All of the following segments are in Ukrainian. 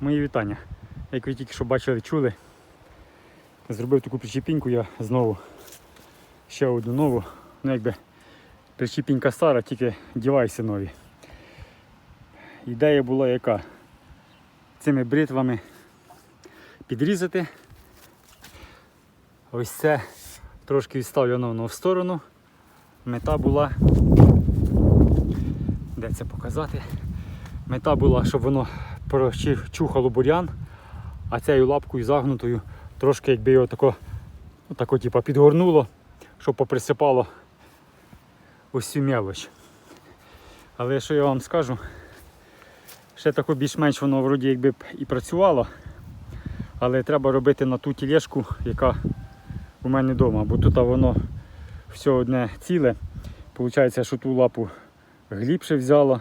Мої вітання. Як ви тільки що бачили, чули, зробив таку причепіньку я знову. Ще одну нову. Ну якби причепінька стара, тільки дівайся нові. Ідея була яка? Цими бритвами підрізати. Ось це трошки відставлено в сторону. Мета була. Де це показати? Мета була, щоб воно прочухало бурян, а цією лапкою загнутою трошки якби його тако, тако типу, підгорнуло, щоб поприсипало ось цю мелоч. Але що я вам скажу, ще тако більш-менш воно вроді якби і працювало, але треба робити на ту тілешку, яка у мене вдома, бо тут воно все одне ціле. Получається, що ту лапу глибше взяло,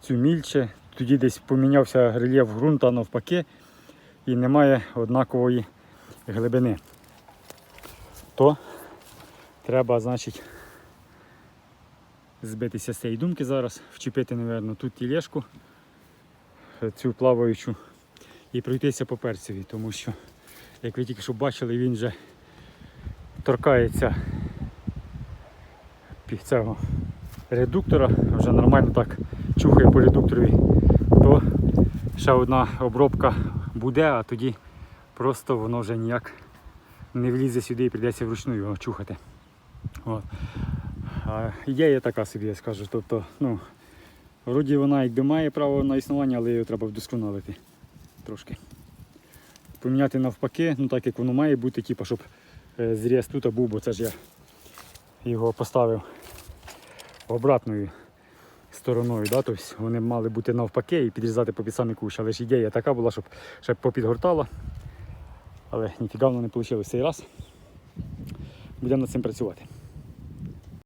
цю мільче, тоді десь помінявся рельєф ґрунта навпаки і немає однакової глибини. То треба, значить, збитися з цієї думки зараз, вчепити, мабуть, тут тілешку, цю плаваючу, і пройтися по перцеві, тому що, як ви тільки що бачили, він вже торкається цього редуктора, вже нормально так чухає по редукторові, то ще одна обробка буде, а тоді просто воно вже ніяк не влізе сюди і прийдеться вручну його чухати. От. А ідея така собі, я скажу. Тобто, ну, вроді вона якби має право на існування, але її треба вдосконалити трошки. Поміняти навпаки, ну так як воно має бути, типу, щоб е, зріз тут був, бо це ж я його поставив обратною стороною. Да? Тобто вони мали бути навпаки і підрізати по під самий кущ. Але ж ідея така була, щоб ще попідгортала. Але ніфіга воно не вийшло цей раз. Будемо над цим працювати.